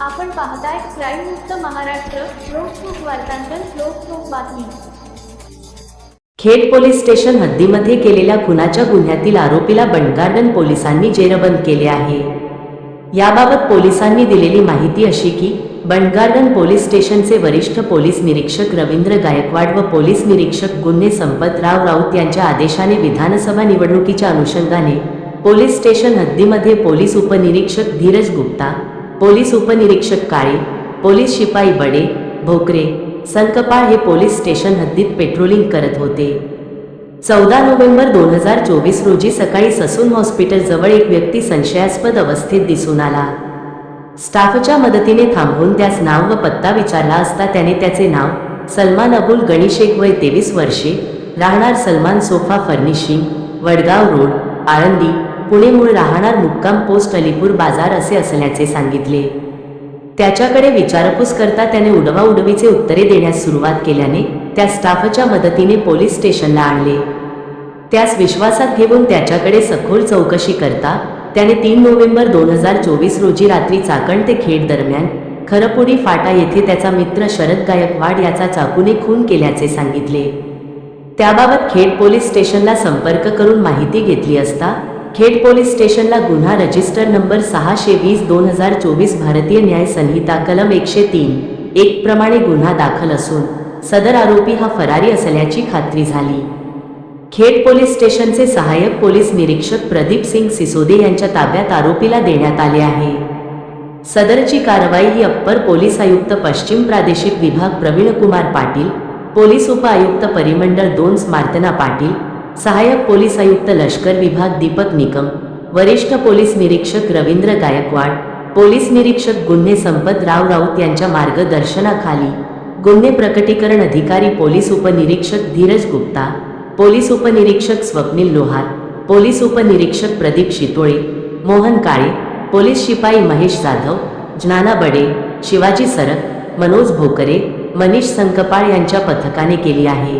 आपण पाहताय क्राईम मुक्त महाराष्ट्र लोकसुख वार्तांकन लोकसुख बातमी. खेड पोलीस स्टेशन हद्दीमध्ये केलेल्या खुनाच्या गुन्ह्यातील आरोपीला बंडगार्डन पोलिसांनी जेरबंद केले आहे. याबाबत पोलिसांनी दिलेली माहिती अशी की बंडगार्डन पोलीस स्टेशनचे वरिष्ठ पोलीस निरीक्षक रवींद्र गायकवाड व पोलीस निरीक्षक गुन्हे संपतराव राऊत यांच्या आदेशाने विधानसभा निवडणुकीच्या अनुषंगाने पोलीस स्टेशन हद्दीमध्ये पोलीस उपनिरीक्षक धीरज गुप्ता पोलीस उपनिरीक्षक काळे पोलीस शिपाई बडे भोकरे संकपाळ हे पोलीस स्टेशन हद्दीत पेट्रोलिंग करत होते. चौदा नोव्हेंबर दोन हजार चोवीस रोजी सकाळी ससून हॉस्पिटल जवळ एक व्यक्ती संशयास्पद अवस्थेत दिसून आला. स्टाफच्या मदतीने थांबवून त्यास नाव व पत्ता विचारला असता त्याने त्याचे नाव सलमान अबुल गणेशेक वय तेवीस वर्षे राहणार Salman sofa furnishing Vadgaon road Alandi Pune मूळ राहणार मुक्काम पोस्ट अलीपूर बाजार असे असल्याचे सांगितले. त्याच्याकडे विचारपूस करता त्याने उडवा उडवीचे उत्तरे देण्यास सुरुवात केल्याने त्या स्टाफच्या मदतीने पोलीस स्टेशनला आणले. त्यास विश्वासात घेऊन त्याच्याकडे सखोल चौकशी करता त्याने तीन नोव्हेंबर दोन हजार चोवीस रोजी रात्री चाकण ते खेड दरम्यान खरपुडी फाटा येथे त्याचा मित्र शरद गायकवाड याचा चाकूने खून केल्याचे सांगितले. त्याबाबत खेड पोलीस स्टेशनला संपर्क करून माहिती घेतली असता खेड पोलीस स्टेशनला गुन्हा रजिस्टर नंबर सहाशे वीस दोन हजार चोवीस भारतीय न्याय संहिता कलम एकशे तीन. एक प्रमाणे गुन्हा दाखल असून सदर आरोपी हा फरारी असल्याची खात्री झाली. खेड पोलीस स्टेशनचे सहाय्यक पोलीस निरीक्षक प्रदीप सिंग सिसोदे यांच्या ताब्यात आरोपीला देण्यात आले आहे. सदरची कारवाई ही अप्पर पोलीस आयुक्त पश्चिम प्रादेशिक विभाग प्रवीणकुमार पाटील पोलीस उपआयुक्त परिमंडळ दोन स्मार्तना पाटील सहाय्यक पोलीस आयुक्त लष्कर विभाग दीपक निकम वरिष्ठ पोलीस निरीक्षक रवींद्र गायकवाड पोलीस निरीक्षक गुन्हे संपतराव राऊत यांच्या मार्गदर्शनाखाली गुन्हे प्रकटीकरण अधिकारी पोलीस उपनिरीक्षक धीरज गुप्ता पोलीस उपनिरीक्षक स्वप्नील लोहार पोलीस उपनिरीक्षक प्रदीप शितोळे मोहन काळे पोलीस शिपाई महेश जाधव ज्ञाना बडे शिवाजी सरक मनोज भोकरे मनीष संकपाळ यांच्या पथकाने केली आहे.